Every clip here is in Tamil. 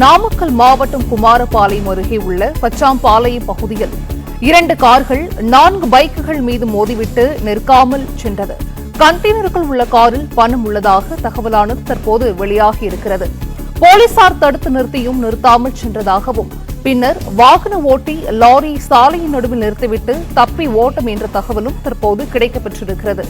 நாமக்கல் மாவட்டம் குமாரபாளையம் அருகே உள்ள பச்சாம்பாளையம் பகுதியில் இரண்டு கார்கள் நான்கு பைக்குகள் மீது மோதிவிட்டு நிற்காமல் சென்றது. கண்டெய்னருக்குள் உள்ள காரில் பணம் உள்ளதாக தகவலானது தற்போது வெளியாகி இருக்கிறது. போலீசார் தடுத்து நிறுத்தியும் நிறுத்தாமல் சென்றதாகவும் பின்னர் வாகன ஓட்டி லாரி சாலையின் நடுவில் நிறுத்திவிட்டு தப்பி ஓட்டம் என்ற தகவலும் தற்போது கிடைக்கப்பெற்றிருக்கிறது.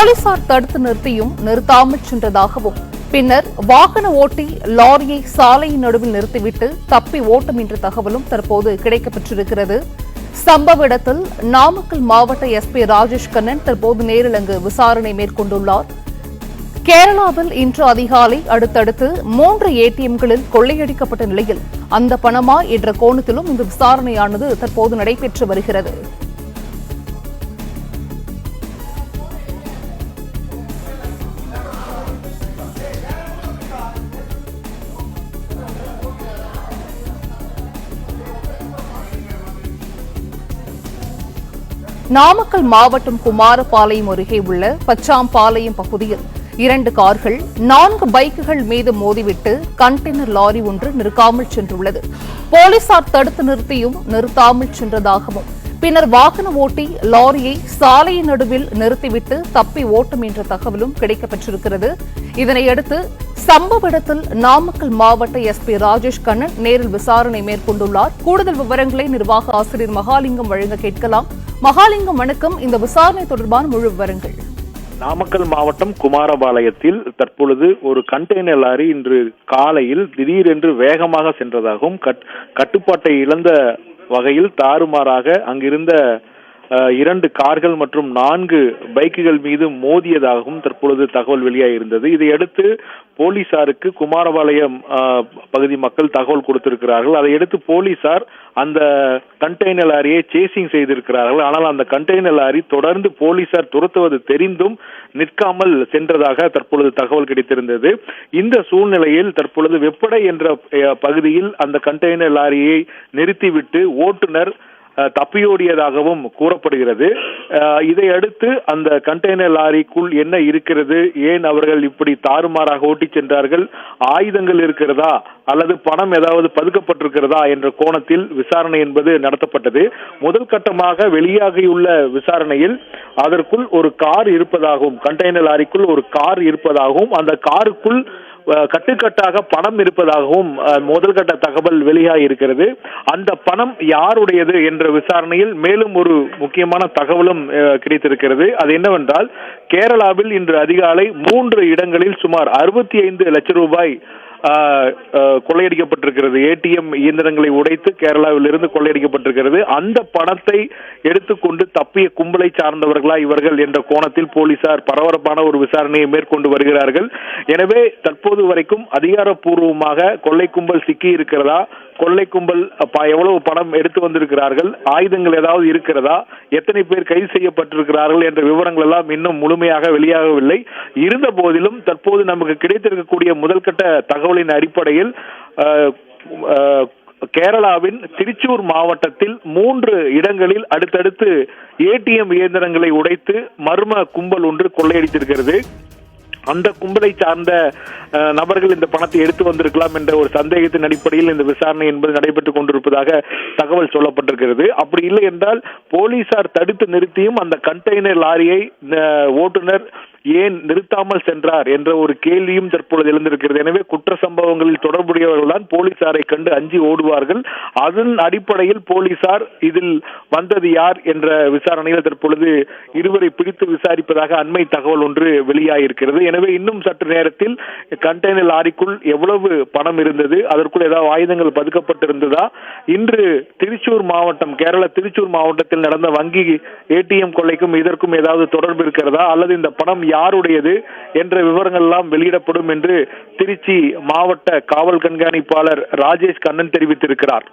போலீசார் தடுத்து நிறுத்தியும் நிறுத்தாமல் சென்றதாகவும் பின்னர் வாகன ஓட்டி லாரியை சாலையின் நடுவில் நிறுத்திவிட்டு தப்பி ஓட்டம் என்ற தகவலும் தற்போது கிடைக்கப்பெற்றிருக்கிறது. சம்பவ இடத்தில் நாமக்கல் மாவட்ட எஸ்பி ராஜேஷ் கண்ணன் தற்போது நேரில் அங்கு விசாரணை மேற்கொண்டுள்ளார். கேரளாவில் இன்று அதிகாலை அடுத்தடுத்து மூன்று ஏடிஎம்களில் கொள்ளையடிக்கப்பட்ட நிலையில் அந்த பணமா என்ற கோணத்திலும் இந்த விசாரணையானது தற்போது நடைபெற்று வருகிறது. நாமக்கல் மாவட்டம் குமாரபாளையம் அருகே உள்ள பச்சாம்பாளையம் பகுதியில் இரண்டு கார்கள் நான்கு பைக்குகள் மீது மோதிவிட்டு கண்டெய்னர் லாரி ஒன்று நிற்காமல் சென்றுள்ளது. போலீசார் தடுத்து நிறுத்தியும் நிறுத்தாமல் சென்றதாகவும் பின்னர் வாகன ஓட்டி லாரியை சாலையின் நடுவில் நிறுத்திவிட்டு தப்பி ஓட்டும் என்ற தகவலும் கிடைக்கப்பெற்றிருக்கிறது இதனையடுத்து சம்பவ இடத்தில் நாமக்கல் மாவட்ட எஸ்பி ராஜேஷ் கண்ணன் நேரில் விசாரணை மேற்கொண்டுள்ளார். கூடுதல் விவரங்களை நிர்வாக ஆசிரியர் மகாலிங்கம் வழங்க கேட்கலாம். மகாலிங்கம் வணக்கம். இந்த விசாரணை தொடர்பான முழு விவரங்கள். நாமக்கல் மாவட்டம் குமாரபாளையத்தில் தற்பொழுது ஒரு கண்டெய்னர் லாரி இன்று காலையில் திடீரென்று வேகமாக சென்றதாகவும் கட்- கட்டுப்பாட்டை இழந்த வகையில் தாறுமாறாக அங்கிருந்த இரண்டு கார்கள் மற்றும் நான்கு பைக்குகள் மீது மோதியதாகவும் தற்பொழுது தகவல் வெளியாகியிருந்தது இதையடுத்து போலீசாருக்கு குமாரபாளையம் பகுதி மக்கள் தகவல் கொடுத்திருக்கிறார்கள். அதையடுத்து போலீசார் அந்த கண்டெய்னர் லாரியை சேசிங் செய்திருக்கிறார்கள். ஆனால் அந்த கண்டெய்னர் லாரி தொடர்ந்து போலீசார் துரத்துவது தெரிந்தும் நிற்காமல் சென்றதாக தற்பொழுது தகவல் கிடைத்திருந்தது. இந்த சூழ்நிலையில் தற்பொழுது வெப்படை என்ற பகுதியில் அந்த கண்டெய்னர் லாரியை நிறுத்திவிட்டு ஓட்டுநர் தப்பியோடியதாகவும் கூறப்படுகிறது. இதையடுத்து அந்த கண்டெய்னர் லாரிக்குள் என்ன இருக்கிறது? ஏன் அவர்கள் இப்படி தாறுமாறாக ஓட்டிச் சென்றார்கள்? ஆயுதங்கள் இருக்கிறதா? அல்லது பணம் ஏதாவது பதுக்கப்பட்டிருக்கிறதா என்ற கோணத்தில் விசாரணை என்பது நடத்தப்பட்டது. முதல் கட்டமாக வெளியாகியுள்ள விசாரணையில் அதற்குள் ஒரு கார் இருப்பதாகவும் கண்டெய்னர் லாரிக்குள் ஒரு கார் இருப்பதாகவும் அந்த காருக்குள் கட்டுக்கட்டாக பணம் இருப்பதாகவும் அஹ், முதல் கட்ட தகவல் வெளியாகி இருக்கிறது அந்த பணம் யாருடையது என்ற விசாரணையில் மேலும் ஒரு முக்கியமான தகவலும் அஹ், கிடைத்திருக்கிறது. அது என்னவென்றால் கேரளாவில் இன்று அதிகாலை மூன்று இடங்களில் சுமார் அறுபத்தி ஐந்து லட்சம் ரூபாய் கொள்ளையடிக்கப்பட்டிருக்கிறது. ஏடிஎம் இயந்திரங்களை உடைத்து கேரளாவில் இருந்து கொள்ளையடிக்கப்பட்டிருக்கிறது. அந்த பணத்தை எடுத்துக்கொண்டு தப்பிய கும்பலை சார்ந்தவர்களா இவர்கள் என்ற கோணத்தில் போலீசார் பரபரப்பான ஒரு விசாரணையை மேற்கொண்டு வருகிறார்கள். எனவே தற்போது வரைக்கும் அதிகாரப்பூர்வமாக கொள்ளை கும்பல் சிக்கி இருக்கிறதா கொள்ளை கும்பல் எவ்வளவு பணம் எடுத்து வந்திருக்கிறார்கள்? ஆயுதங்கள் ஏதாவது இருக்கிறதா? எத்தனை பேர் கைது செய்யப்பட்டிருக்கிறார்கள் என்ற விவரங்கள் எல்லாம் இன்னும் முழுமையாக வெளியாகவில்லை. இருந்த போதிலும் தற்போது நமக்கு கிடைத்திருக்கக்கூடிய முதல்கட்ட தகவலின் அடிப்படையில் கேரளாவின் திருச்சூர் மாவட்டத்தில் மூன்று இடங்களில் அடுத்தடுத்து ஏடிஎம் இயந்திரங்களை உடைத்து மர்ம கும்பல் ஒன்று கொள்ளையடித்திருக்கிறது. அந்த கும்பலை சார்ந்த நபர்கள் இந்த பணத்தை எடுத்து வந்திருக்கலாம் என்ற ஒரு சந்தேகத்தின் அடிப்படையில் இந்த விசாரணை என்பது நடைபெற்றுக் கொண்டிருப்பதாக தகவல் சொல்லப்பட்டிருக்கிறது. அப்படி இல்லை என்றால் போலீசார் தடுத்து நிறுத்தியும் அந்த கண்டெய்னர் லாரியை ஓட்டுநர் ஏன் நிறுத்தாமல் சென்றார் என்ற ஒரு கேள்வியும் தற்பொழுது எழுந்திருக்கிறது. எனவே குற்ற சம்பவங்களில் தொடர்புடையவர்கள்தான் போலீசாரை கண்டு அஞ்சி ஓடுவார்கள். அதன் அடிப்படையில் போலீசார் இதில் வந்தது யார் என்ற விசாரணையில் தற்பொழுது இருவரை பிடித்து விசாரிப்பதாக அண்மை தகவல் ஒன்று வெளியாகியிருக்கிறது எனவே இன்னும் சற்று நேரத்தில் கண்டெய்னர் லாரிக்குள் எவ்வளவு பணம் இருந்தது அதற்குள் ஏதாவது ஆயுதங்கள் பதுக்கப்பட்டிருந்ததா? இன்று திருச்சூர் மாவட்டம் கேரள திருச்சூர் மாவட்டத்தில் நடந்த வங்கி ஏடிஎம் கொள்ளைக்கும் இதற்கும் ஏதாவது தொடர்பு இருக்கிறதா? அல்லது இந்த பணம் யாருடையது என்ற விவரங்கள் எல்லாம் வெளியிடப்படும் என்று திருச்சி மாவட்ட காவல் கண்காணிப்பாளர் ராஜேஷ் கண்ணன் தெரிவித்திருக்கிறார்.